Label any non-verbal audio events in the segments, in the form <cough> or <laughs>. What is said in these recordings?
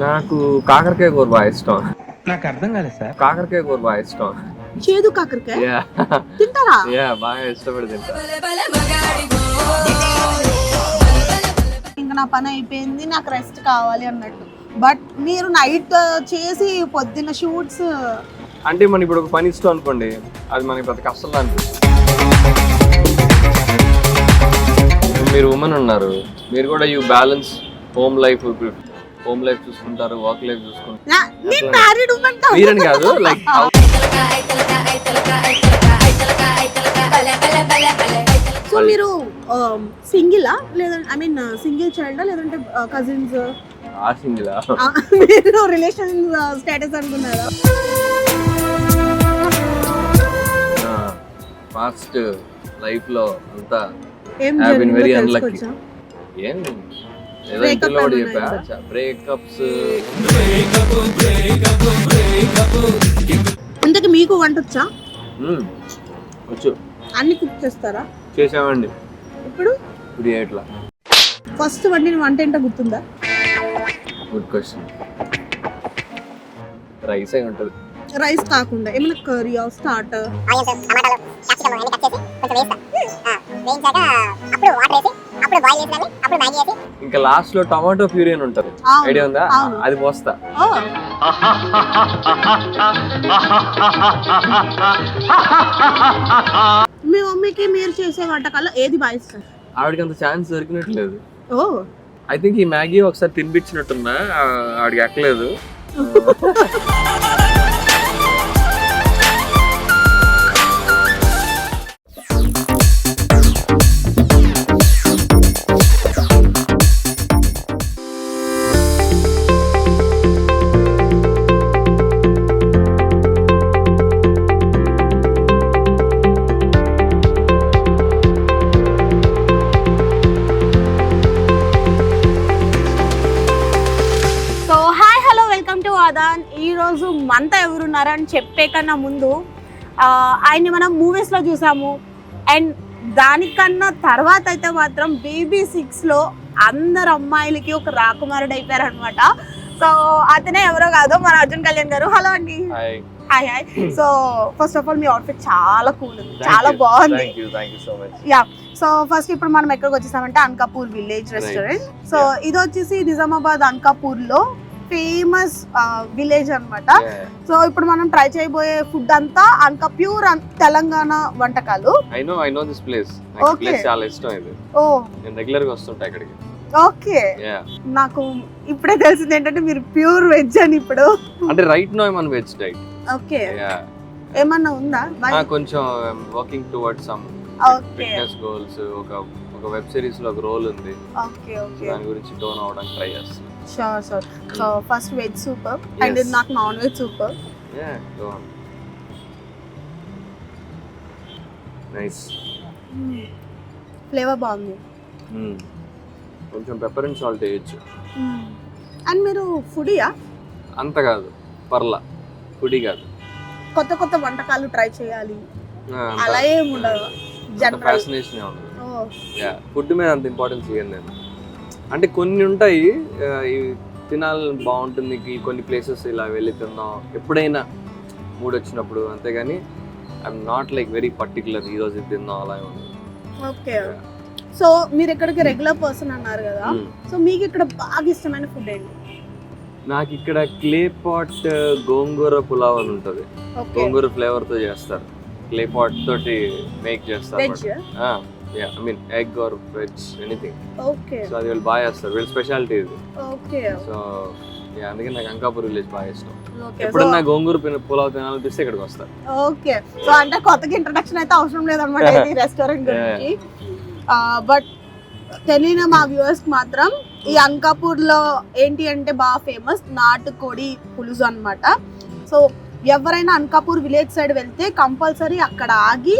నాకు కాకరకాయ కూర బాగా ఇష్టం. నాకు అర్థం కాలేదు సార్. కాకరకాయ కూర బాగా ఇష్టం. చేదు కాకరకాయ? యా. తింటారా? యా బాగా ఇష్టపడి తింటా. ఇంకా నా పని అయిపోయింది నాకు రెస్ట్ కావాలి అన్నట్టు. బట్ మీరు నైట్ చేసి పొద్దున్న షూట్స్ అంటే మనం ఇప్పుడు ఒక పని ఇష్టం అనుకోండి అది మనకి పెద్ద కష్టం అనిపిస్తుంది. మీరు ఉమెన్ ఉన్నారు మీరు కూడా you balance home life home life చూసుకుంటారు వర్క్ లైఫ్ చూసుకుంటారు. మీరని కాదు <laughs> లైక్ సో మీరు సింగిలా లేదంటే ఐ మీన్ సింగిల్ చైల్డా లేదంటే కజిన్స్ ఆ సింగిల్ మీరు రిలేషన్ స్టేటస్ అనుకున్నారా? ఫాస్ట్ లైఫ్లో అంతా ఏం unlucky. తెలుసుకోవచ్చా? ఏం? ఏదో కూడా చెప్పా బ్రేకప్స్ ఇంతకు మీకు వంట వచ్చా? వచ్చు. అన్ని కుక్ చేస్తారా? చేసామండి ఇప్పుడు ఇప్పుడు ఎట్లా? ఫస్ట్ వండిన వంట ఏంటో గుర్తుందా? గుడ్ క్వశ్చన్ రైస్ అయి ఉంటుంది. రైస్ కాకుండా ఏమైనా కర్రీ స్టార్టర్ టమాటాలు క్యాప్సికమ్ అన్ని కట్ చేసి కొంచెం వేస్తా. ఆ, వేయించాక అప్పుడు వాటర్ వేసి అప్పుడు బాయిల్ చేసినవి అప్పుడు మ్యాగీ వేసి ఇంకా లాస్ట్లో టమాటో ప్యూరీ అని ఉంటుంది. అవును, ఐడియా ఉందా? అవును. అది పోస్తా. ఓ. మీ మమ్మీకి మీరు చేసే వంటకాల్లో ఏది బాగా ఇష్టం? ఆవిడకి అంత ఛాన్స్ దొరికినట్లేదు. ఓ. ఐ థింక్ ఈ మ్యాగీ ఒకసారి తినిపించినట్టున్నా ఆ, ఆవిడకి ఎక్కలేదు <laughs> రోజు మనతో ఎవరున్నారని చెప్పే కన్నా ముందు ఆయన్ని మనం మూవీస్లో చూసాము. అండ్ దానికన్నా తర్వాత అయితే మాత్రం బేబీ సిక్స్లో అందరు అమ్మాయిలకి ఒక రాకుమారుడు అయిపోయారు అనమాట సో అతనే ఎవరో కాదు మన అర్జున్ కళ్యాణ్ గారు. హలో అండి. Hi hi so first of all me outfit చాలా కూల్ ఉంది. చాలా బాగుంది. యూ సో ఫస్ట్ ఇప్పుడు మనం ఎక్కడికి వచ్చేసామంటే అనకాపూర్ విలేజ్ రెస్టారెంట్ సో ఇది వచ్చేసి నిజామాబాద్ అనకాపూర్లో ఫేమస్ విలేజ్ అన్నమాట. సో ఇప్పుడు మనం ట్రై చేయబోయే ఫుడ్ అంతా అనకా ప్యూర్ తెలంగాణ వంటకాలు. I know I know this place. Place చాలా ఇష్టం ఇది. ఓ. నేను రెగ్యులర్గా వస్తుంటా ఇక్కడికి. ఓకే నాకు ఇప్పుడే తెలిసింది ఏంటంటే మీరు ప్యూర్ వెజ్ అని ఇప్పుడు. అంటే రైట్ నో మన వెజ్ డైట్ ఓకే ఏమన్నా ఉందా? కొంచెం working towards some fitness goals ఒక ఒక వెబ్ సిరీస్లో ఒక రోల్ ఉంది. ఓకే ఓకే దాని గురించి టోన్ అవడానికి ట్రై చేస్తాను sure sure so first veg super and. నాకు non veg super nice flavour బాగుంది. కొంచెం పెప్పర్ అండ్ సాల్ట్ వేయచ్చు. అండ్ మీరు ఫుడియా అంత కాదు. పర్లా. ఫుడీ కాదు. కొత్త కొత్త వంటకాలు ట్రై చేయాలి. అలా ఏం ఉండదు. జనరల్ యా ఫుడ్ మీద అంత ఇంపార్టెన్స్ ఇవ్వను నేను. అంటే కొన్ని ఉంటాయి తినాలని బాగుంటుంది కొన్ని ప్లేసెస్ ఇలా వెళ్ళి తిందాం. ఎప్పుడైనా మూడ్ వచ్చినప్పుడు అంతేగాని I'm not like very particular ఈ రోజు ఇది తిందాం అలా. ఓకే. సో మీరు ఇక్కడికి రెగ్యులర్ పర్సన్ అన్నారు కదా Hmm. సో మీకు ఇక్కడ బాగా ఇష్టమైన ఫుడ్ ఏంటి? నాకు ఇక్కడ క్లే పాట్ గోంగూర పులావ్ అని ఉంటుంది. గోంగూర ఫ్లేవర్తో చేస్తారు. క్లే పాట్ తోటి మేక్ చేస్తారు. Veg I mean egg or veg anything okay so అది వీళ్ళు బాగా చేస్తారు. వీళ్ళ స్పెషాలిటీ ఇది. ఓకే సో yeah, అందుకే నాకు అంకాపూర్ విలేజ్ బాగా ఇష్టం. ఎప్పుడన్నా గోంగూర పులావ్ తినాలనిపిస్తే ఇక్కడికి వస్తారు ఓకే సో అంటే కొత్తగా ఇంట్రడక్షన్ అయితే అవసరం లేదన్నమాట <laughs> ఈ రెస్టారెంట్ గురించి. బట్ తెలియని మా వ్యూవర్స్ మాత్రం ఈ అంకాపూర్లో ఏంటి అంటే బాగా ఫేమస్ నాటుకోడి పులుసు అన్నమాట. సో ఎవరైనా అంకాపూర్ విలేజ్ సైడ్ వెళ్తే కంపల్సరీ అక్కడ ఆగి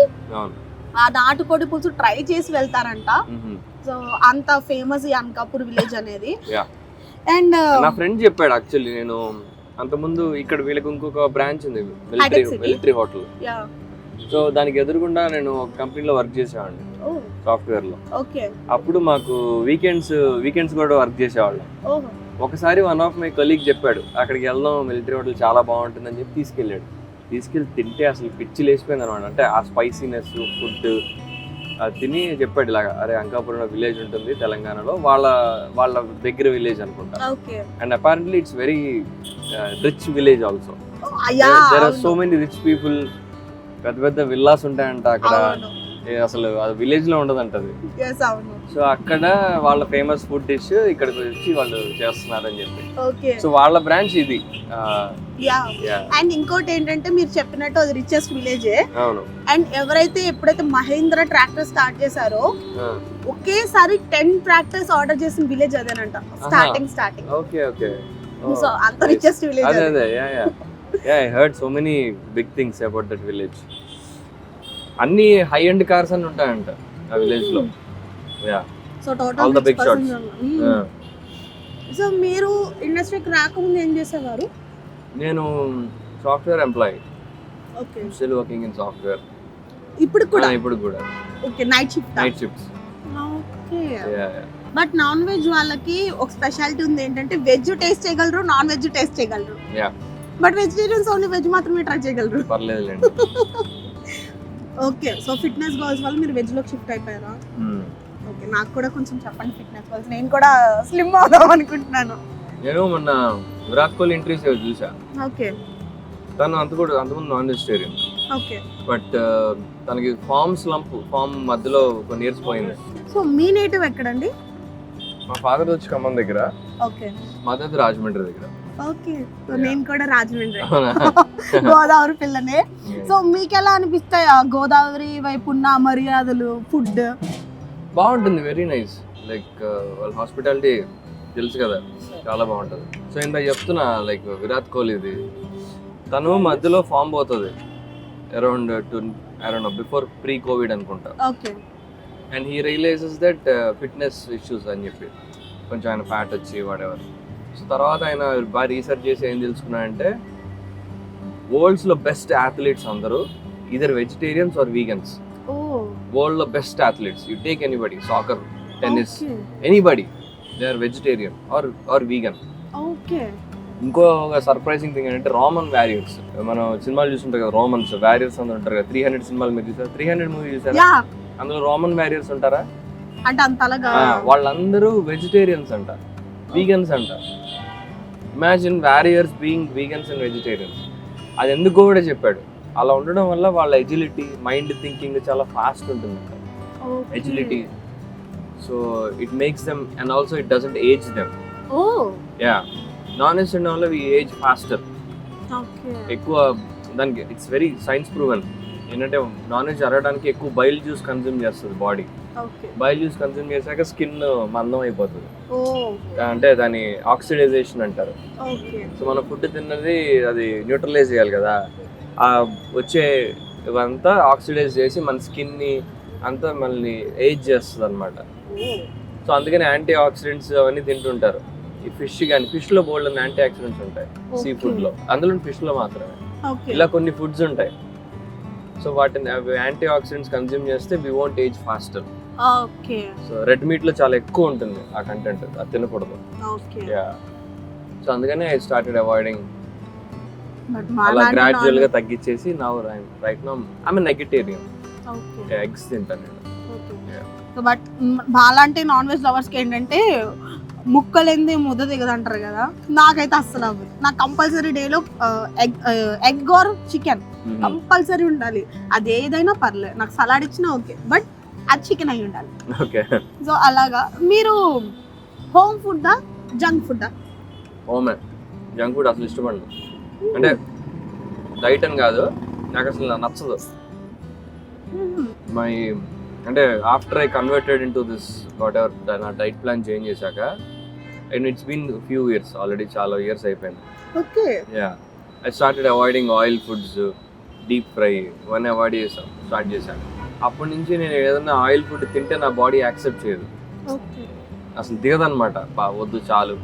ఆ నాటుకోడి పులుసు ట్రై చేసి వెళ్తారంట. సో అంత ఫేమస్ ఈ అనకాపూర్ విలేజ్ అనేది. అండ్ నా ఫ్రెండ్ చెప్పాడు యాక్చువల్లీ నేను అంతకుముందు ఇక్కడ వీళ్ళకి ఇంకొక బ్రాంచ్ ఉంది military? Military hotel yeah so దానికి ఎదురుగుండా నేను ఒక కంపెనీలో వర్క్ చేసేవాడిని సాఫ్ట్వేర్లో ఓకే అప్పుడు మాకు వీకెండ్స్ వీకెండ్స్ కూడా వర్క్ చేసేవాళ్ళం. ఒకసారి వన్ ఆఫ్ మై కొలీగ్ చెప్పాడు అక్కడికి వెళ్దాం మిలిటరీ హోటల్ చాలా బాగుంటుందని చెప్పి తీసుకెళ్ళాడు. తీసుకెళ్ళి తింటే అసలు పిచ్చి లేచిపోయింది అనమాట. అంటే ఆ స్పైసీనెస్ ఫుడ్ అది తిని చెప్పాడు ఇలాగా అరే అంకాపురం విలేజ్ ఉంటుంది తెలంగాణలో వాళ్ళ వాళ్ళ దగ్గర విలేజ్ అనుకుంటా. And apparently it's very rich village also there are so many rich people పెద్ద పెద్ద విల్లాస్ ఉంటాయంట అక్కడ. అసలు అది విలేజ్లో ఉండదంట అది. సో అక్కడ వాళ్ళ ఫేమస్ ఫుడ్ డిష్ ఇక్కడికి వచ్చి వాళ్ళు చేస్తున్నారని చెప్పి. ఓకే సో వాళ్ళ బ్రాంచ్ ఇది. అండ్ ఇంకోటి ఏంటంటే మీరు చెప్పినట్టు అది రిచెస్ట్ విలేజే అవును. అండ్ ఎవరైతే ఎప్పుడైతే మహేంద్ర ట్రాక్టర్ స్టార్ట్ చేశారో ఒకేసారి టెన్ ట్రాక్టర్స్ ఆర్డర్ చేసిన village అదేనంట. Starting starting okay okay so అంత రిచెస్ట్ విలేజ్ అదే అదే. Yeah yeah yeah I heard so many big things about that village అన్ని హై ఎండ్ కార్స్ అని ఉంటాయంట ఆ విలేజ్లో. Yeah so All the big total Yeah. So మీరు ఇండస్ట్రీకి రాకముందు ఏం చేసేవారు? నేను software employee okay still working in software ఇప్పుడు కూడా? ఇప్పుడు కూడా. Okay night shift night shifts okay but non veg వాళ్ళకి ఒక స్పెషాలిటీ ఉంది ఏంటంటే వెజ్ టేస్ట్ చేయగలరు నాన్ వెజ్ టేస్ట్ చేయగలరు. Yeah but vegetarians only veg మాత్రమే ట్రై చేయగలరు. పర్లేదులేండి. <laughs> ఓకే సో ఫిట్నెస్ గోల్స్ వల్ల మీరు వెజ్లోకి షిఫ్ట్ అయిపోయారా. ఓకే నాకు కూడా కొంచెం చెప్పండి ఫిట్నెస్ గోల్స్. నేను కూడా స్లిమ్ అవుదాం అనుకుంటున్నాను. నేను మొన్న విరాట్ కోహ్లీ ఇంటర్వ్యూస్ చూసా. ఓకే. తను అంత కూడా అంతకుముందు నాన్ వెజిటేరియన్ ఓకే. బట్ తనకి ఫామ్ స్లంప్ ఫామ్ మధ్యలో కొన్ని ఇయర్స్ పోయింది సో మీ నేటివ్ ఎక్కడండి? మా ఫాదర్ వచ్చి ఖమ్మం దగ్గర. ఓకే. మదర్ రాజమండ్రి దగ్గర. ఓకే నేను కూడా రాజమండ్రి? <laughs> <laughs> గోదావరి పిల్లనే. సో మీకు ఎలా అనిపిస్తాయి గోదావరి వైపు ఉన్న మర్యాదలు ఫుడ్ బాగుంటుంది. వెరీ నైస్ లైక్ వాళ్ళ హాస్పిటాలిటీ తెలుసు కదా. చాలా బాగుంటుంది. సో ఇందాక చెప్తున్నా లైక్ విరాట్ కోహ్లీది తను మధ్యలో ఫామ్ పోతుంది. Around to around before pre covid అనుకుంటా. Okay and he realises that fitness issues అని చెప్పి. కొంచెం ఆయన ఫ్యాట్ వచ్చి వాడేవారు సో తర్వాత ఆయన బాగా రీసెర్చ్ చేసి ఏం తెలుసుకున్నాడంటే వరల్డ్స్లో బెస్ట్ అథ్లీట్స్ అందరూ ఇదర్ వెజిటేరియన్స్ ఆర్ వీగన్స్ వరల్డ్లో best athletes you take anybody soccer tennis anybody they are vegetarian or or vegan okay ఇంకో సర్ప్రైజింగ్ థింగ్ ఏంటంటే రోమన్ వారియర్స్ మనం సినిమాలు చూస్తుంటాం కదా రోమన్స్ వారియర్స్ అందరూ ఉంటారు కదా త్రీ హండ్రెడ్ సినిమాలు మీరు చూసారు? త్రీ హండ్రెడ్ మూవీ చూసారా? అందులో రోమన్ వారియర్స్ ఉంటారా? అంటే వాళ్ళందరూ వెజిటేరియన్స్ అంట. వీగన్స్ అంట. Imagine warriors being vegans and vegetarians అది ఎందుకో కూడా చెప్పాడు. అలా ఉండడం వల్ల వాళ్ళ ఎజిలిటీ మైండ్ థింకింగ్ చాలా ఫాస్ట్ ఉంటుంది. Agility so it makes them and also it doesn't age them yeah non veg ఉండడం వల్ల ఏజ్ ఫాస్టర్ ఎక్కువ దానికి ఇట్స్ వెరీ సైన్స్ ప్రూవెన్ ఏంటంటే నాన్ వెజ్ అరగడానికి ఎక్కువ బయల్ జ్యూస్ కన్జ్యూమ్ చేస్తుంది బాడీ బయల్ జ్యూస్ కన్జ్యూమ్ చేశాక స్కిన్ మందం అయిపోతుంది. అంటే దాని ఆక్సిడైజేషన్ అంటారు. సో మన ఫుడ్ తిన్నది అది న్యూట్రలైజ్ చేయాలి కదా. ఆ వచ్చే ఇవంతా ఆక్సిడైజ్ చేసి మన స్కిన్ని అంతా మనల్ని ఏజ్ చేస్తుంది అనమాట సో అందుకని యాంటీ ఆక్సిడెంట్స్ అవన్నీ తింటుంటారు. ఈ ఫిష్ కానీ ఫిష్లో బోల్డ్ యాంటీ ఆక్సిడెంట్స్ ఉంటాయి సీ. ఫుడ్లో అందులో ఫిష్లో మాత్రమే. ఇలా కొన్ని ఫుడ్స్ ఉంటాయి. సో వాటిని యాంటీ ఆక్సిడెంట్స్ కన్జ్యూమ్ చేస్తే we won't age faster okay. So red మీట్లో చాలా ఎక్కువ ఉంటుంది ఆ కంటెంట్ అది తినకూడదు. ఓకే. యా సో అందుకనే ఐ స్టార్టెడ్ అవాయిడింగ్ బట్ అలా గ్రాడ్యువల్గా తగ్గించేసి నా right no I eggetarian okay. Eggs తింటాను నేను. Yeah. బట్ మాలాంటి నాన్ వెజ్ లవర్స్కి ఏంటంటే ముక్కలేంది ముద్ద దిగదంటారు కదా? నాకైతే అస్సలు అవ్వదు. నాకు కంపల్సరీ డేలో egg egg or chicken Mhm. Compulsory ఉండాలి. అది ఏదైనా పర్లేదు నాకు సలాడ్ ఇచ్చినా ఓకే బట్ అది చికెన్ అయి ఉండాలి. ఓకే. సో అలాగా. మీరు హోమ్ ఫుడ్డా జంక్ ఫుడ్డా ఓమే జంక్ ఫుడ్ అసలు ఇష్టపడను. అంటే డైట్ అని కాదు నాకు అసలు నచ్చదు. మై అంటే after I converted into this whatever నా డైట్ ప్లాన్ చేంజ్ చేశాక and it's been few years already చాలా ఇయర్స్ అయిపోయింది. Okay. Yeah I started avoiding oil foods deep fry ఇవన్నీ అవాయిడ్ చేసాం స్టార్ట్ చేశాను. అప్పటి నుంచి నేను ఏదైనా ఆయిల్ ఫుడ్ తింటే నా బాడీ యాక్సెప్ట్ చేయదు. అసలు దిగదనమాట బా వద్దు చాలు.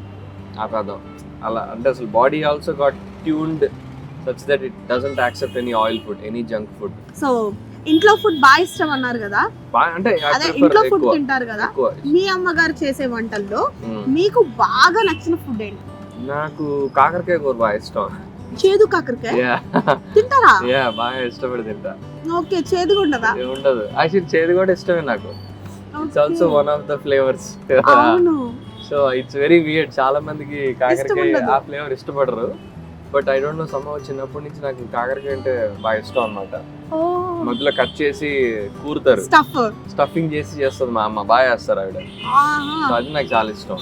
ఆపేద్దాం. అలా అంటే అసలు body also got tuned such that it doesn't accept any oil food any junk food. So ఇంట్లో ఫుడ్ బాగా ఇష్టం అన్నారు కదా? అంటే అదే ఇంట్లో ఫుడ్ తింటారు కదా? మీ అమ్మగారు చేసే వంటల్లో. మీకు బాగా నచ్చిన ఫుడ్ ఏంటి? నాకు కాకరకాయ కూర బాగా ఇష్టం. చేదు కాకరకాయ? తింటారా? యా బాగా ఇష్టపడి తింటా. ఓకే చేదుగా ఉండదా ఉండదు యాక్చువల్లీ చేదు కూడా ఇష్టమే నాకు. It's also. One of the flavours అవును. సో ఇట్స్ వెరీ వియర్డ్ చాలా మందికి కాకరకాయ. ఆ ఫ్లేవర్ ఇష్టపడరు. బట్ ఐ డోంట్ నో సమ్మ చిన్నప్పటి నుంచి నాకు కాకరకాయ అంటే బాగా ఇష్టం అన్నమాట. మధ్యలో కట్ చేసి కూరుతారు. స్టఫ్ స్టఫింగ్ చేసి చేస్తుంది మా అమ్మ. బాగా చేస్తారు ఆవిడ. సో అది నాకు చాలా ఇష్టం.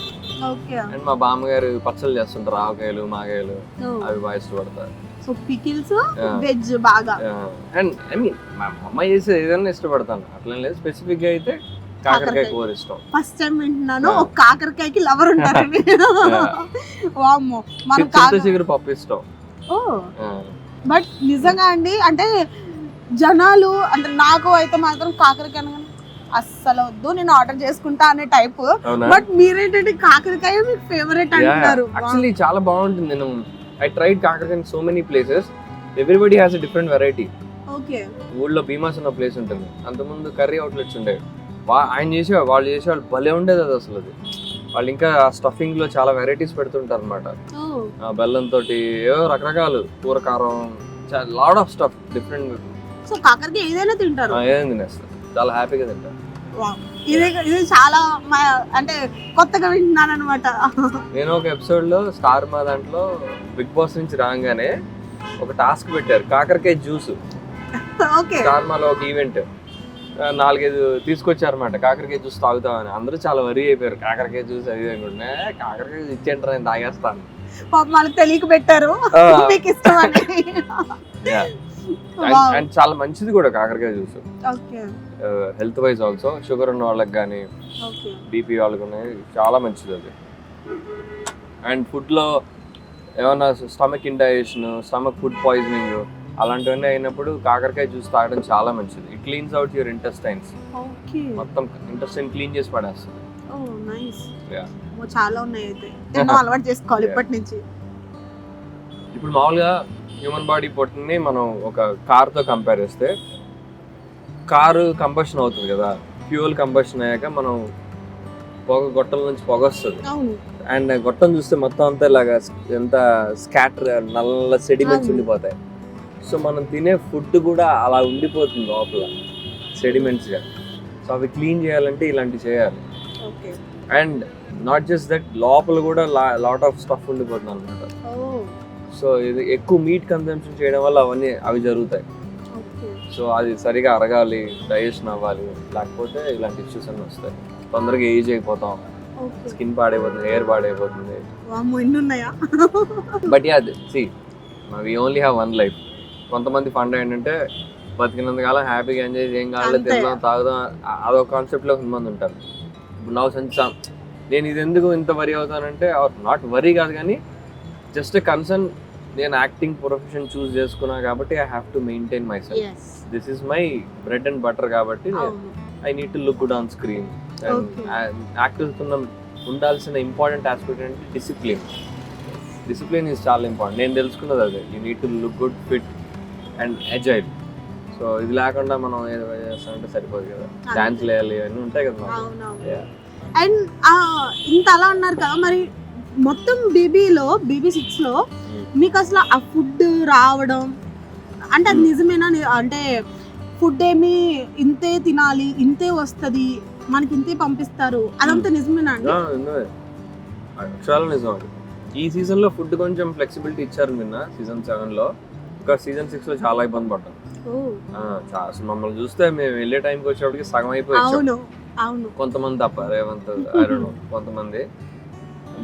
ఓకే. అండ్ మా బామ్మగారు పచ్చళ్ళు చేస్తుంటారు. ఆవకాయలు మాగాయలు అవి బాగా ఇష్టపడతారు. So pickles. వెజ్ బాగా. అండ్ ఐ మీన్ మా అమ్మ చేసే ఏదైనా ఇష్టపడతాను. అట్లా లేదు. స్పెసిఫిక్గా అయితే కాకరకాయ. కూర ఇష్టం. ఫస్ట్ టైం వింటున్నాను. ఒక కాకరకాయకి లవర్ ఉంటారని వామ్మో. మనం చింత కాకర చిగురు పప్పు ఇష్టం. ఓ. బట్ నిజంగా అండి అంటే జనాలు అంటే నాకు అయితే మాత్రం కాకరకాయ అస్సలు వద్దు నేను ఆర్డర్ చేసుకుంటా అనే టైప్ బట్ మీరేంటంటే కాకరకాయ మీకు ఫేవరెట్ అంటున్నారు యాక్చువల్లీ చాలా బాగుంటుంది. నేను ఐ ట్రైడ్ కాకరకాయ so many places everybody has a different variety okay ఊళ్ళో భీమాస్ అన్న ప్లేస్ ఉంటుంది. అంతకుముందు కర్రీ అవుట్లెట్స్ ఉండేవి వా ఆయన చేసేవాళ్ళు వాళ్ళు చేసేవాళ్ళు భలే ఉండేది అది అసలు అది. వాళ్ళు ఇంకా స్టఫింగ్లో చాలా వెరైటీస్ పెడుతుంటారు అనమాట బెల్లం తోటి ఏవో రకరకాలు. కూర కారం load of stuff different so కాకరకాయ ఏదైనా తింటారు. ఏదైనా తినేస్తారు. చాలా హ్యాపీగా తింటారు. ఇది ఇది చాలా అంటే కొత్తగా వింటున్నాను అనమాట నేను ఒక ఎపిసోడ్లో స్టార్ మా దాంట్లో బిగ్ బాస్ నుంచి రాగానే ఒక టాస్క్ పెట్టారు కాకరకాయ జ్యూస్. ఓకే. స్టార్ మాలో ఒక ఈవెంట్. నాలుగైదు తీసుకొచ్చారన్నమాట కాకరకాయ జ్యూస్ తాగుతామని. అందరూ చాలా వరి అయిపోయారు కాకరకాయ జ్యూస్ అది అనుకుంటే కాకరకాయ జ్యూస్ ఇచ్చేంటారు నేను తాగేస్తాను. పాపం వాళ్ళకి తెలియక పెట్టారు. మీకు ఇష్టం. అండ్. చాలా మంచిది కూడా కాకరకాయ juice. Okay. Health wise also sugar ఉన్న వాళ్ళకి కానీ బీపీ వాళ్ళకి ఉన్నాయి చాలా మంచిది అది. అండ్ ఫుడ్లో ఏమన్నా stomach indigestion stomach food poisoning అలాంటివన్నీ అయినప్పుడు కాకరకాయ జ్యూస్ తాగడం చాలా మంచిది. It cleans out your intestines మొత్తం ఇంటెస్టైన్ క్లీన్ చేసి పడేస్తుంది. చాలా ఉన్నాయి అయితే. అలవాటు చేసుకోవాలి. <laughs> ఇప్పటి నుంచి. ఇప్పుడు మామూలుగా హ్యూమన్ బాడీ పొట్టుని మనం ఒక కార్తో కంపేర్ చేస్తే కారు కంబషన్ అవుతుంది కదా. ఫ్యూయల్ కంబషన్ అయ్యాక మనం పొగ గొట్టల నుంచి పొగ వస్తుంది. అండ్ గొట్టం చూస్తే మొత్తం అంతా ఇలాగా ఎంత స్కాటర్ నల్ల సెడిమెంట్స్. ఉండిపోతాయి. సో మనం తినే ఫుడ్ కూడా అలా ఉండిపోతుంది లోపల సెడిమెంట్స్గా సో అవి క్లీన్ చేయాలంటే ఇలాంటివి చేయాలి. Okay. And not just that లోపల కూడా లాట్ ఆఫ్ స్టఫ్ ఉండిపోతుంది అనమాట సో ఇది ఎక్కువ మీట్ కన్సంప్షన్ చేయడం వల్ల అవన్నీ అవి జరుగుతాయి. సో అది సరిగా అరగాలి డైజెషన్ అవ్వాలి. లేకపోతే ఇలాంటి ఇష్యూస్ అన్నీ వస్తాయి. తొందరగా ఏజ్ అయిపోతాం. స్కిన్ పాడైపోతుంది హెయిర్ పాడైపోతుంది. But yeah see we only have one life. కొంతమంది ఫండ్ ఏంటంటే బతికినంతకాలం హ్యాపీగా ఎంజాయ్ చేయం కావాలి. తిందాం తాగుదాం అదొక కాన్సెప్ట్లో కొంతమంది ఉంటారు. ఇప్పుడు నా సంచా నేను ఇది ఎందుకు ఇంత వరి అవుతానంటే నాట్ వరీ కాదు కానీ జస్ట్ కన్సర్న్ నేను యాక్టింగ్ ప్రొఫెషన్ చూస్ చేసుకున్నా కాబట్టి I have to maintain myself this is my bread and butter కాబట్టి I need to look good on screen. Actors ఉన్న ఉండాల్సిన ఇంపార్టెంట్ ఆస్పెక్ట్ అంటే డిసిప్లిన్ డిసిప్లిన్ ఇస్ చాలా ఇంపార్టెంట్ నేను తెలుసుకున్నది అదే. You need to look good fit and agile so ఇది లేకుండా మనం ఏదో చేస్తామంటే సరిపోదు కదా. డాన్స్ వేయాలి అన్నీ ఉంటాయి కదా. అండ్ ఇంత అలా అన్నారు కదా మరి మొత్తం బీబీలో బీబీ సిక్స్లో Mm. మీకు అసలు ఆ ఫుడ్ రావడం అంటే అది Mm. నిజమేనా? అంటే ఫుడ్ ఏమి ఇంతే తినాలి ఇంతే వస్తది మనకి ఇంతే పంపిస్తారు అదంతా నిజమేనా అండి. అక్షరాలు నిజం ఈ సీజన్లో ఫుడ్ కొంచెం ఫ్లెక్సిబిలిటీ ఇచ్చారు నిన్న సీజన్ సెవెన్లో ఇంకా సీజన్ సిక్స్లో చాలా ఇబ్బంది పడ్డాం. అసలు మమ్మల్ని చూస్తే మేము వెళ్ళే టైంకి వచ్చేప్పటికి సగం అయిపోయి వచ్చాం. అవును అవును. కొంతమంది తప్ప రేవంత్ కొంతమంది.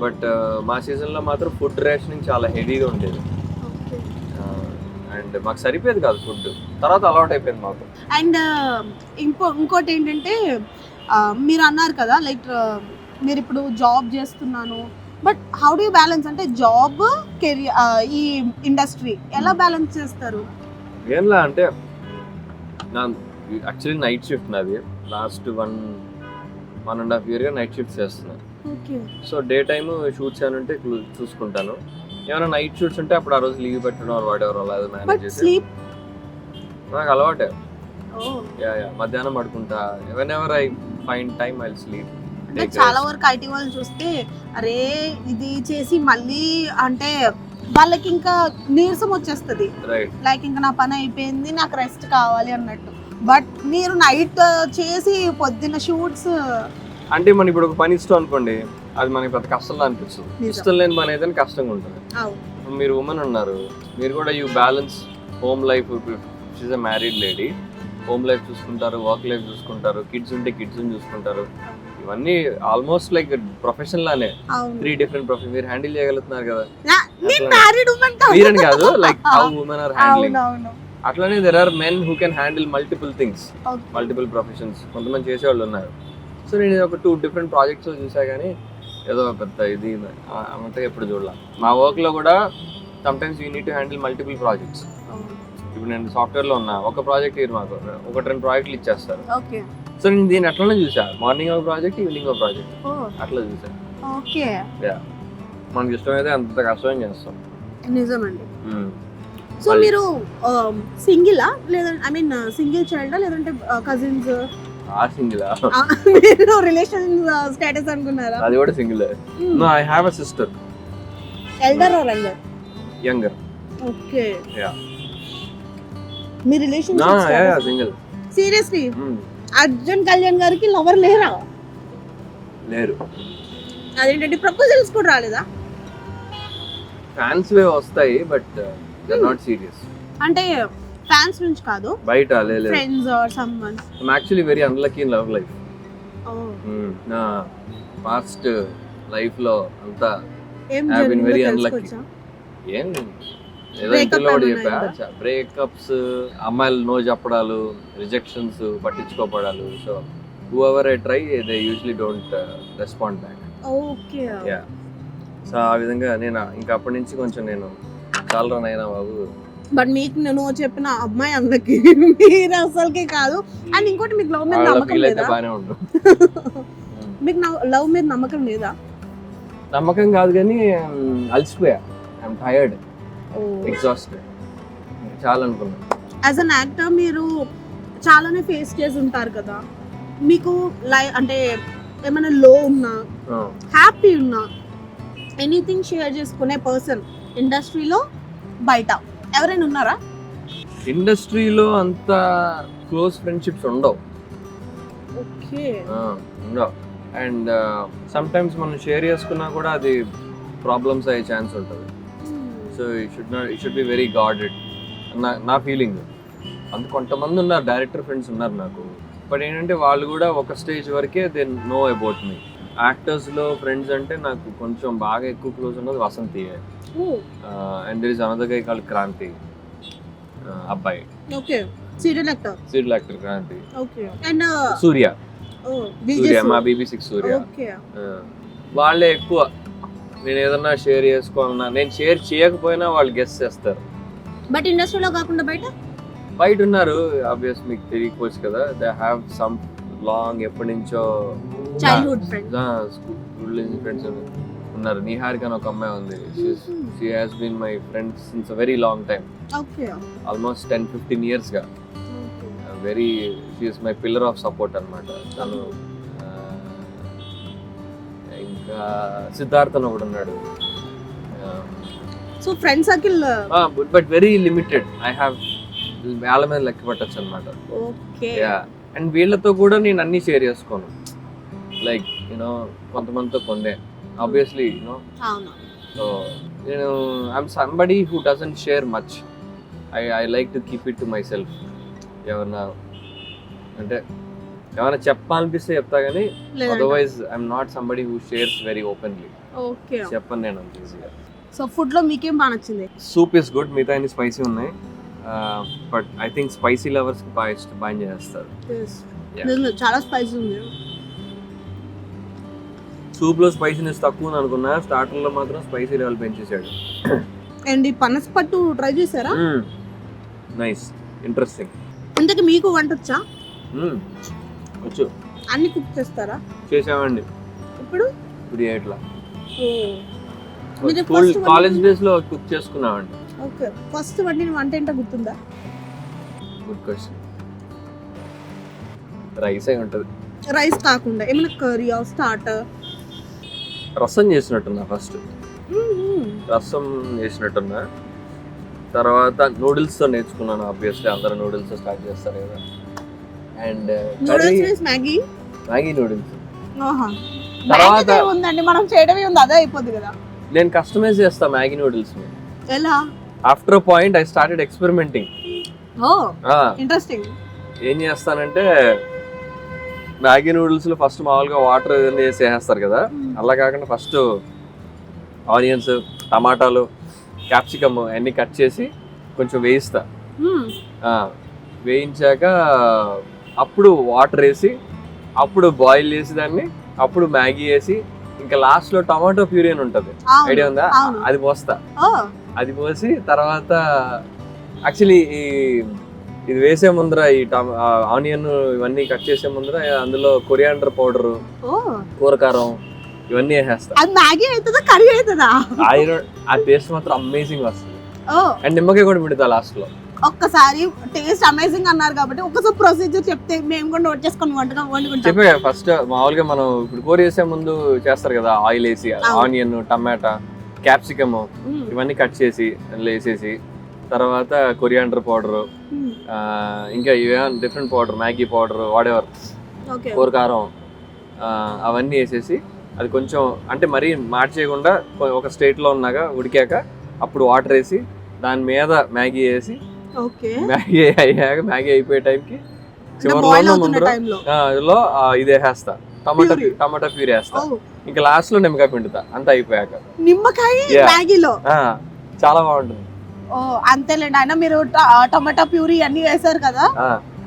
బట్ మా సీజన్లో మాత్రం ఫుడ్ రేషనింగ్ చాలా హెవీగా ఉండేది. అండ్ మాకు సరిపోయేది కాదు ఫుడ్. తర్వాత అలవాటు అయిపోయింది మాకు. అండ్ ఇంకో ఇంకోటి ఏంటంటే మీరు అన్నారు కదా లైక్ మీరు ఇప్పుడు జాబ్ చేస్తున్నాను. But how do balance? అంటే జాబ్ కెరియర్ ఈ ఇండస్ట్రీ ఎలా బ్యాలెన్స్ చేస్తారు? ఏంలా అంటే నా యాక్చువల్లీ నైట్ షిఫ్ట్ నాది. Last one one and half ఇయర్గా night shift చేస్తున్నాను సో డే టైమ్ షూట్స్ అని ఉంటే చూసుకుంటాను. ఏమైనా నైట్ షూట్స్ ఉంటే అప్పుడు ఆ రోజు లీవ్ పెట్టడం వాడెవరు అలా బట్ మేనేజ్ చేసి స్లీప్. నాకు అలవాటే. యా యా మధ్యాహ్నం పడుకుంటా. Whenever I find time I sleep అంటే చాలా వరకు ఐటీ వాళ్ళు చూస్తే అరే ఇది చేసి మళ్ళీ అంటే వాళ్ళకి ఇంకా నీరసం వచ్చేస్తుంది. రైట్ లైక్ ఇంకా నా పని అయిపోయింది నాకు రెస్ట్ కావాలి అన్నట్టు. బట్ మీరు నైట్ చేసి పొద్దున్న షూట్స్ అంటే మనం ఇప్పుడు ఒక పని ఇష్టం అనుకోండి అది మనకి పెద్ద కష్టంగా అనిపిస్తుంది. ఇష్టం లేని పని అయితే కష్టంగా ఉంటుంది. ఇప్పుడు మీరు ఉమెన్ ఉన్నారు మీరు కూడా you balance home life she's a married lady home life చూసుకుంటారు వర్క్ లైఫ్ చూసుకుంటారు కిడ్స్ ఉంటే కిడ్స్ చూసుకుంటారు. ఇవన్నీ ఆల్మోస్ట్ లైక్ ప్రొఫెషన్ లానే. త్రీ డిఫరెంట్ ప్రొఫెషన్ మీరు హ్యాండిల్ చేయగలుగుతున్నారు కదా. మీరని కాదు like how women are handling అట్లానే there are men who can handle multiple things. Multiple professions కొంతమంది చేసేవాళ్ళు ఉన్నారు. సో నేను ఒక టూ డిఫరెంట్ ప్రాజెక్ట్స్ చూసా కానీ ఏదో పెద్ద ఇది అంతా ఎప్పుడు చూడాల. మా వర్క్లో కూడా sometimes you need to handle multiple projects ఇప్పుడు నేను సాఫ్ట్వేర్లో ఉన్నా ఒక ప్రాజెక్ట్ ఇరు మాకు ఒకటి రెండు ప్రాజెక్టులు ఇచ్చేస్తారు. ఓకే. సో నేను దీన్ని అట్లనే చూసా. మార్నింగ్ ఒక ప్రాజెక్ట్ ఈవినింగ్ ఒక ప్రాజెక్ట్ అట్లా చూసా. ఓకే. మనకి ఇష్టమైతే అంత కష్టం చేస్తాం. నిజమండి. సో మీరు సింగిలా? లేదంటే ఐ మీన్ సింగిల్ చైల్డా? లేదంటే కజిన్స్ ఆ సింగిల్? మీరు రిలేషన్ స్టేటస్ అనుకున్నారా? అది కూడా single. No I have a sister elder or elder younger okay Yeah. Me relation single seriously Arjun Kalyan గారికి లవర్ లేరా? లేరు. అదేంటంటే ప్రపోజల్స్ కూడా రాలేదా? ఫ్యాన్స్ వే వస్తాయి బట్ నాట్ సీరియస్ అంటే ఫ్యాన్స్ నుంచి కాదు. బయట లేదు friends or someone actually very unlucky in love life నా పాస్ట్ లైఫ్లో అంతా జరిగిందో very unlucky. తెలుసుకోవచ్చా? ఏం? ఏదో ఏమన్నా చెప్పా బ్రేకప్స్ అమ్మాయిలు నో చెప్పడాలు rejections పట్టించుకోపడాలు. So whoever I try they usually don't respond back okay. Yeah so ఆ విధంగా నేను ఇంకా అప్పటి నుంచి కొంచెం నేను చాలా రన్ అయినా బాబు బట్ మీకు నేను చెప్పిన అమ్మాయి అందరికి మీరు అసలుకే కాదు. అండ్ ఇంకోటి మీకు లవ్ మీద నమ్మకం లేదా? <laughs> మీకు లవ్ మీద నమ్మకం లేదా? నమ్మకం కాదు కానీ అలసిపోయా. ఐఎమ్ టైర్డ్ ఎగ్జాస్టెడ్ చాలా అనుకున్నా. యాజ్ అన్ యాక్టర్ మీరు చాలానే ఫేస్ చేసి ఉంటారు కదా. మీకు లై అంటే ఏమైనా లో ఉన్నా హ్యాపీ ఉన్నా ఎనీథింగ్ షేర్ చేసుకునే పర్సన్ ఇండస్ట్రీలో బయట. ఎవరైనా ఉన్నారా? ఇండస్ట్రీలో అంత క్లోజ్ ఫ్రెండ్షిప్స్ ఉండవు. ఓకే. ఉండవు. అండ్ సమ్ టైమ్స్ మనం షేర్ చేసుకున్నా కూడా అది ప్రాబ్లమ్స్ అయ్యే ఛాన్స్ ఉంటుంది. So we should not we should be very guarded నా నా ఫీలింగ్ అంత కొంతమంది ఉన్నారు డైరెక్టర్ ఫ్రెండ్స్ ఉన్నారు నాకు. బట్ ఏంటంటే వాళ్ళు కూడా ఒక స్టేజ్ వరకే దే నో అబౌట్ మీ యాక్టర్స్లో ఫ్రెండ్స్ అంటే నాకు కొంచెం బాగా ఎక్కువ క్లోజ్ ఉన్నది Vasanthi and there is another guy call Kranthi అబ్బాయి okay serial actor serial actor Kranthi okay and Surya Surya మా బీబీ సిక్స్ సూర్య వాళ్ళే ఎక్కువ. నేను ఏదన్నా షేర్ చేసుకోవాలన్నా నేను షేర్ చేయకపోయినా వాళ్ళు గెస్ట్ చేస్తారు. బట్ ఇండస్ట్రీలో కాకుండా బయట? బయట ఉన్నారు ఆబ్వియస్ మీకు తెలియకపోవచ్చు కదా. దే హ్యావ్ సమ్ లాంగ్ ఎప్పటి నుంచో చైల్డ్హుడ్ ఫ్రెండ్ స్కూల్ ఫ్రెండ్స్ ఉన్నారు. నిహారిక అని ఒక అమ్మాయి ఉంది. She has been my friend since very long time okay almost ten fifteen ఇయర్స్గా very she's my pillar of support అనమాట తను ఇంకా సిద్ధార్థ్ అని ఒకడు ఉన్నాడు. So friend circle but very limited I have వాళ్ళ మీద లెక్క పెట్టచ్చు అనమాట అండ్ వీళ్ళతో కూడా నేను అన్ని షేర్ చేసుకోను. లైక్ యూనో కొంతమందితో కొన్నే ఆబ్వియస్లీ యూనో సో నేను I'm somebody who doesn't share much I I like to keep it to myself ఏమన్నా అంటే ఏమైనా చెప్పాలనిపిస్తే చెప్తా కానీ otherwise I'm not somebody who shares very openly okay. చెప్పను నేను అంత ఈజీగా సో ఫుడ్లో మీకేం బాగా నచ్చింది? సూప్ ఇస్ గుడ్ మిగతా అన్ని స్పైసీ ఉన్నాయి. బట్ ఐ థింక్ స్పైసీ లవర్స్కి బాగా ఇష్టం బాగా చేస్తారు. చాలా స్పైసీ ఉంది. సూప్లో స్పైసీనెస్ తక్కువ అనుకున్నా స్టార్టర్లో మాత్రం స్పైసీ లెవెల్ పెంచేసాడు అండ్ ఈ పనస పట్టు ట్రై చేశారా? నైస్. ఇంట్రెస్టింగ్. ఇంతకు మీకు వంట వచ్చా వచ్చు. అన్ని కుక్ చేస్తారా? చేసామండి. ఇప్పుడు? ఇప్పుడు ఎట్లా కాలేజ్ డేస్లో కుక్ చేసుకున్నామండి. ఓకే. ఫస్ట్ వండిన వంట ఏంటో గుర్తుందా? గుడ్ క్వశ్చన్ రైస్ అయి ఉంటుంది. రైస్ కాకుండా ఏమైనా కర్రీ స్టార్టర్? రసం చేసినట్టున్నా ఫస్ట్ రసం చేసినట్టున్నా. తర్వాత నూడిల్స్తో నేర్చుకున్నాను ఆబ్వియస్లీ అందరూ నూడిల్స్ స్టార్ట్ చేస్తారు కదా. అండ్ మ్యాగీ మ్యాగీ నూడిల్స్ తర్వాత ఉందండి? మనం చేయడమే ఉంది అదే అయిపోద్ది కదా. నేను కస్టమైజ్ చేస్తా మ్యాగీ నూడిల్స్ ఎలా? After point I started experimenting oh interesting ఏం చేస్తానంటే మ్యాగీ నూడిల్స్లో ఫస్ట్ మామూలుగా వాటర్ ఇవన్నీ వేసి వేసేస్తారు కదా. అలా కాకుండా ఫస్ట్ ఆనియన్స్ టమాటాలు క్యాప్సికమ్ అన్నీ కట్ చేసి కొంచెం వేయిస్తా. వేయించాక అప్పుడు వాటర్ వేసి అప్పుడు బాయిల్ చేసి దాన్ని అప్పుడు మ్యాగీ వేసి ఇంకా లాస్ట్లో టమాటో ప్యూరీ అని ఉంటుంది. ఐడియా ఉందా. అది పోస్తా. అది పోసి తర్వాత యాక్చువల్లీ ఈ ఇది వేసే ముందర ఈ టమ ఆనియన్ ఇవన్నీ కట్ చేసే ముందర అందులో కొరియాండర్ పౌడర్ కూరకారం ఇవన్నీ వేసేస్తా అది మ్యాగీ అవుతుందా కర్రీ అవుతుందా? ఐరన్ ఆ టేస్ట్ మాత్రం అమేజింగ్ వస్తుంది. ఓ. అండ్ నిమ్మకాయ కూడా పెడతా లాస్ట్లో ఒక్కసారి టేస్ట్ అమేజింగ్ అన్నారు కాబట్టి ఒక్కసారి ప్రొసీజర్ చెప్తే మేము కూడా నోట్ చేసుకొని వంటకం వండుకుంటాం. చెప్పే ఫస్ట్ మామూలుగా మనం ఇప్పుడు కూర చేసే ముందు చేస్తారు కదా ఆయిల్ వేసి. ఆనియన్ టమాటా క్యాప్సికమ్. ఇవన్నీ కట్ చేసి వేసేసి తర్వాత కొరియాండర్ పౌడర్. ఇంకా ఇవేమన్నా different powder Maggi powder whatever okay. కూరకారం ఆ, అవన్నీ వేసేసి అది కొంచెం అంటే మరీ మార్చేయకుండా ఒక స్టేట్లో ఉన్నాక ఉడికాక అప్పుడు వాటర్ వేసి దాని మీద మ్యాగీ వేసి ఓకే. మ్యాగీ అయ్యాక మ్యాగీ అయిపోయే టైంకి చివరిలో ఆ, ఇది వేసేస్తా టమాటా. టమాటా ప్యూరీ వేస్తా. ఇంకా లాస్ట్లో నిమ్మకాయ పిండుతా అంత అయిపోయాక. నిమ్మకాయ. మ్యాగీలో? చాలా బాగుంటుంది. అంతేలేండి. అయినా మీరు టమాటా ప్యూరీ అన్ని వేసారు కదా?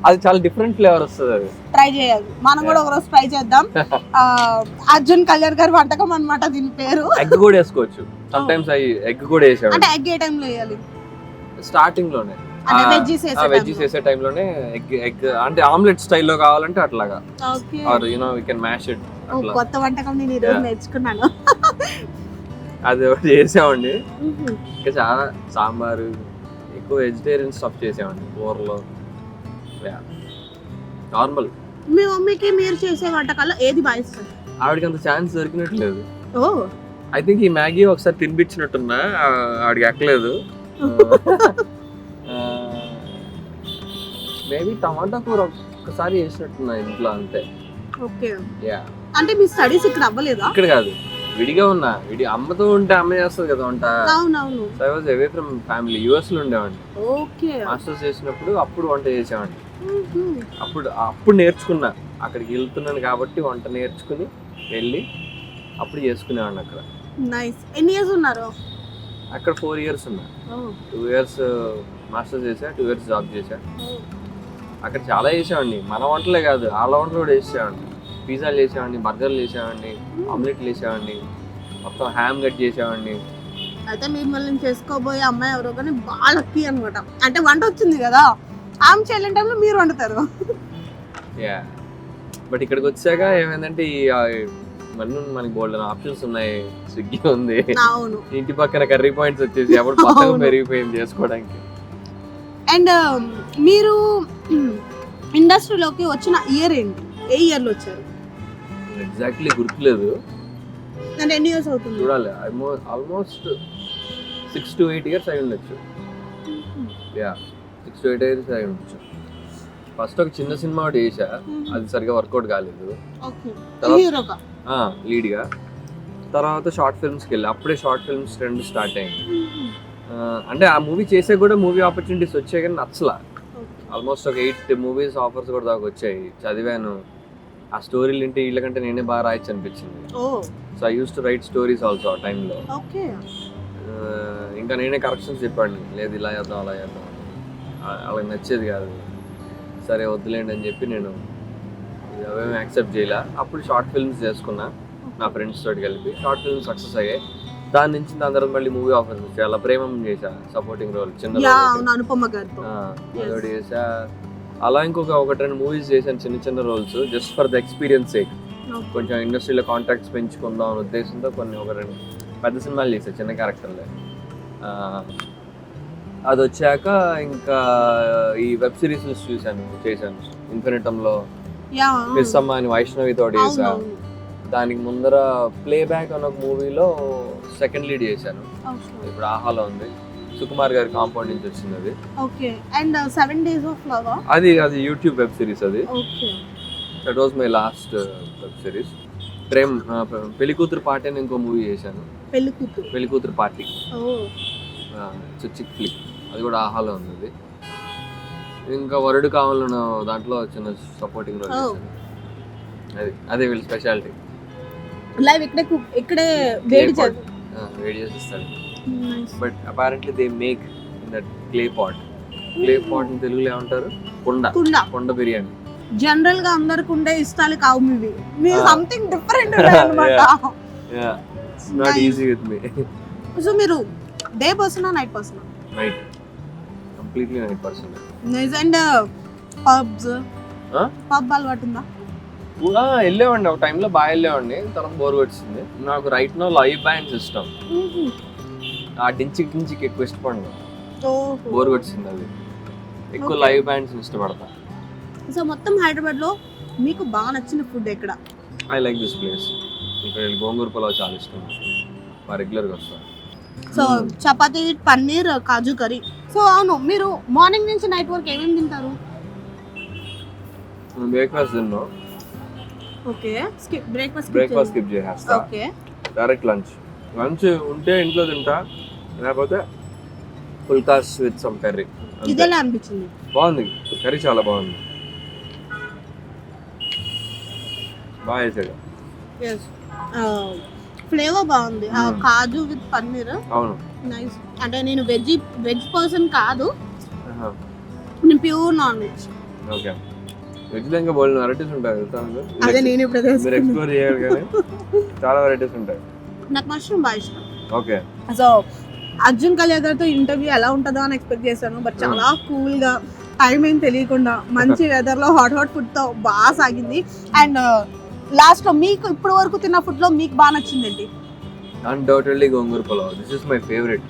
అది చాలా డిఫరెంట్ ఫ్లేవర్ వస్తుంది అది. ట్రై చేయాలి. మనం కూడా ఒకరోజు ట్రై చేద్దాం. <laughs> అర్జున్ కళ్యాణ్ గారి వంటకం అన్నమాట దీని పేరు. ఎగ్ కూడా వేసుకోవచ్చు. సమ్ టైమ్స్ అవి ఎగ్ కూడా వేసాడు అంటే ఎగ్ ఏ టైంలో వేయాలి? స్టార్టింగ్లోనే. వెజ్జీస్ వేసే టైంలోనే ఎగ్ ఎగ్ అంటే ఆమ్లెట్ స్టైల్లో కావాలంటే అట్లాగా. Okay or you know we can mash it కొత్త వంటకం నేను ఈ రోజు. నేర్చుకున్నాను. అది ఒకటి చేసామండి. ఇంకా చాలా సాంబారు ఎక్కువ వెజిటేరియన్ స్టఫ్ చేసామండి కూరలో. నార్మల్. మీ మమ్మీకి మీరు చేసే వంటకాల్లో ఏది బాగా ఇష్టం? ఆవిడకి అంత ఛాన్స్ దొరికినట్లేదు ఓ. ఐ థింక్ ఈ మ్యాగీ ఒకసారి తినిపించినట్టున్నా ఆవిడకి ఎక్కలేదు మేబీ టమాటా కూర ఒక్కసారి వేసినట్టున్నా ఇంట్లో అంతే. ఓకే. యా అంటే మీ స్టడీస్ ఇక్కడ అవ్వలేదా? ఇక్కడ కాదు. విడిగా ఉన్నా. విడి అమ్మతో ఉంటే అమ్మ చేస్తుంది కదా వంట. అవునవును. I was away from family యుఎస్లో ఉండేవాడిని. ఓకే. మాస్టర్స్ చేసినప్పుడు అప్పుడు వంట చేసేవాడిని. అప్పుడు అప్పుడు నేర్చుకున్నా. అక్కడికి వెళ్తున్నాను కాబట్టి వంట నేర్చుకుని వెళ్ళి అప్పుడు చేసుకునేవాడిని అక్కడ. నైస్ ఎన్ని ఇయర్స్ ఉన్నారు? అక్కడ ఫోర్ ఇయర్స్ ఉన్నా. టూ ఇయర్స్ మాస్టర్స్ చేసా టూ ఇయర్స్ జాబ్ చేసా అక్కడ చాలా చేసేవాడిని. మన వంటలే కాదు వాళ్ళ వంటలు కూడా చేసేవాడిని. పిజ్జాలు చేసేవాడిని బర్గర్లు చేసేవాడిని ఆమ్లెట్లు చేసేవాడిని. మొత్తం హ్యామ్ కట్ చేసేవాడిని. అయితే మిమ్మల్ని చేసుకోబోయే అమ్మాయి ఎవరో కానీ బాగా లక్కీ అనమాట అంటే వంట వచ్చింది కదా? ఆమె చేయలేని టైంలో మీరు వండుతారు. యా బట్ ఇక్కడికి వచ్చాక ఏమైందంటే ఈ మనకి బోల్డ్ ఆప్షన్స్ ఉన్నాయి. స్విగ్గీ ఉంది. అవును. ఇంటి పక్కన కర్రీ పాయింట్స్ వచ్చేసి ఎవరు అవును. పెరిగిపోయింది చేసుకోవడానికి. అండ్ మీరు ఇండస్ట్రీలోకి వచ్చిన ఇయర్ ఏంటి? ఏ ఇయర్లో వచ్చారు? ఎగ్జాక్ట్లీ గుర్తులేదు. అంటే ఎన్ని ఇయర్స్ అవుతుంది? చూడాలి. Almost six to eight years అయి ఉండొచ్చు. Yeah six to eight years అయి ఉండొచ్చు ఫస్ట్ ఒక చిన్న సినిమా ఒకటి చేసా అది సరిగా వర్కౌట్ కాలేదు. లీడ్గా. తర్వాత షార్ట్ ఫిల్మ్స్కి వెళ్ళి. అప్పుడే షార్ట్ ఫిల్మ్స్ ట్రెండ్ స్టార్ట్ అయింది ఆ, అంటే ఆ మూవీ చేసే కూడా మూవీ ఆపర్చునిటీస్ వచ్చాయి కానీ నచ్చలా. ఆల్మోస్ట్ ఒక ఎయిట్ మూవీస్ ఆఫర్స్ కూడా దాకా వచ్చాయి. చదివాను. ఆ స్టోరీలు వింటే వీళ్ళకంటే నేనే బాగా రాయొచ్చు అనిపించింది. So I use to write stories also ఆ టైంలో. ఇంకా నేనే కరెక్షన్స్ చెప్పాను. లేదు ఇలా చేద్దాం అలా చేద్దాం. వాళ్ళకి నచ్చేది కాదు. సరే వద్దులేండి అని చెప్పి నేను అవేమి యాక్సెప్ట్ చేయలే. అప్పుడు షార్ట్ ఫిల్మ్స్ చేసుకున్నా నా ఫ్రెండ్స్ తోటి కలిపి. షార్ట్ ఫిల్మ్స్ సక్సెస్ అయ్యాయి. దాని నుంచి దాని తర్వాత మళ్ళీ మూవీ ఆఫర్స్ వచ్చాయి అలా ప్రేమం చేశా సపోర్టింగ్ రోల్ చిన్న అనుపమ అదొకటి చేసా అలా ఇంకొక ఒకటి రెండు మూవీస్ చేశాను చిన్న చిన్న roles just for the experience sake Okay. కొంచెం ఇండస్ట్రీలో కాంటాక్ట్స్ పెంచుకుందాం అనే ఉద్దేశంతో కొన్ని ఒక రెండు పెద్ద సినిమాలు చేశాను చిన్న క్యారెక్టర్లే అది వచ్చాక ఇంకా ఈ వెబ్ సిరీస్ చూశాను చేశాను. ఇన్ఫినిటంలో యా మిస్ అమ్మ అని వైష్ణవి తోటి చేసా దానికి ముందర ప్లే బ్యాక్ అన్న ఒక మూవీలో సెకండ్ లీడ్ చేశాను. ఇప్పుడు ఆహాలో ఉంది. సుకుమార్ గారి కాంపౌండ్ నుంచి వచ్చింది అది. Okay. And seven days of love అది అది యూట్యూబ్ వెబ్ సిరీస్ అది. Okay. That was my last web series Prem ఆ, పెళ్ళి కూతురు పార్టీ అని ఇంకో మూవీ చేశాను. పెళ్ళి కూతురు. పెళ్ళి కూతురు పార్టీ చిక్ ఫ్లిక్ అది కూడా ఆహాలో ఉంది ఇంకా వరుడు కావాలన్న దాంట్లో చిన్న సపోర్టింగ్ రోల్ అది అదే వీళ్ళ స్పెషాలిటీ లైవ్ ఇక్కడే ఇక్కడే వేడి వేడి చేసి ఇస్తాడు but apparently they make in that clay pot clay pot తెలుగులో ఏమంటారు? కొండ. కుండ. కొండ బిర్యానీ. జనరల్గా అందరికి ఉండే ఇష్టాలు కావు మీవి. <laughs> మీరు. సంథింగ్ డిఫరెంట్ అనమాట not easy with me so మీరు day person night person night completely night person nice and pubs? Pub అలవాటు ఉందా కూడా వెళ్ళేవాడిని. ఒక టైంలో బాగా వెళ్ళేవాడిని. తర్వాత బోర్ వచ్చింది నాకు రైట్ నో లైవ్ బ్యాండ్స్ ఇష్టం. ఆ డించిక్ డించిక్ ఎక్కువ ఇష్టపడను. బోర్ వచ్చింది అది. ఎక్కువ. లైవ్ బ్యాండ్స్ ఇష్టపడతా. సో మొత్తం హైదరాబాద్లో మీకు బాగా నచ్చిన ఫుడ్ ఎక్కడ? ఐ లైక్ దిస్ ప్లేస్ ఇక్కడ గోంగూర పులావ్ చాలా ఇష్టం. మా రెగ్యులర్గా వస్తా. So chapati paneer kaju curry. So అవును మీరు మార్నింగ్ నుంచి నైట్ వరకు ఏమేమి తింటారు? బ్రేక్ఫాస్ట్ తిన్నాం. Okay skip breakfast breakfast skip చేసేస్తా. ఓకే. డైరెక్ట్ లంచ్ లంచ్ ఉంటే ఇంట్లో తింటా లేకపోతే పుల్కాస్ విత్ సమ్ కర్రీ. ఇదేలా అనిపించింది? బాగుంది. కర్రీ చాలా బాగుంది. బాగా చేసాడు. ఫ్లేవర్ బాగుంది. Hmm. కాజు విత్ పన్నీర్. అవును. నైస్. అంటే నేను వెజ్ వెజ్ పర్సన్ కాదు. నేను ప్యూర్ నాన్ వెజ్. ఓకే. వెజ్లో ఇంకా బోల్డ్ వెరైటీస్ ఉంటాయి తెలుసా? అదే నేను ఇప్పుడు మీరు. ఎక్స్ప్లోర్ చేయాలి కానీ చాలా వెరైటీస్ ఉంటాయి. నాకు మష్రూమ్ బాగా ఇష్టం. ఓకే. సో అర్జున్ కళ్యాణ్ గారితో ఇంటర్వ్యూ ఎలా ఉంటుందో అని ఎక్స్పెక్ట్ చేశాను బట్ చాలా కూల్గా టైం ఏం తెలియకుండా మంచి <laughs> వెదర్లో హాట్ హాట్ ఫుడ్తో బాగా సాగింది. అండ్ లాస్ట్లో మీకు ఇప్పటి వరకు తిన్న ఫుడ్లో మీకు బాగా నచ్చిందండి undoubtedly gongura pulao. This is my favourite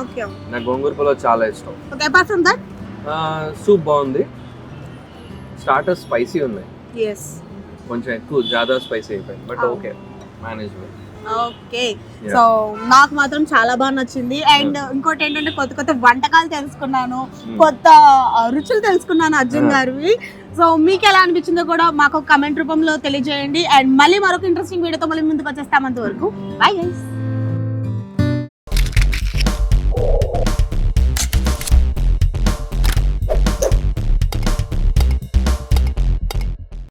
okay నాకు గోంగూర పులావ్ చాలా ఇష్టం. Okay apart from that soup బాగుంది. స్టార్టర్స్ స్పైసీ ఉన్నాయి ఎస్ కొంచెం ఎక్కువ జాదా స్పైసీ అయిపోయింది. But. Okay manageable okay. So నాకు మాత్రం చాలా బాగా నచ్చింది. అండ్ ఇంకోటి ఏంటంటే కొత్త కొత్త వంటకాలు తెలుసుకున్నాను. కొత్త ఆ, రుచులు తెలుసుకున్నాను అర్జున్. గారివి. సో మీకు ఎలా అనిపించిందో కూడా మాకు కమెంట్ రూపంలో తెలియజేయండి. అండ్ మళ్ళీ మరొక ఇంట్రెస్టింగ్ వీడియోతో మళ్ళీ ముందుకు వచ్చేస్తాం అంతవరకు. Bye guys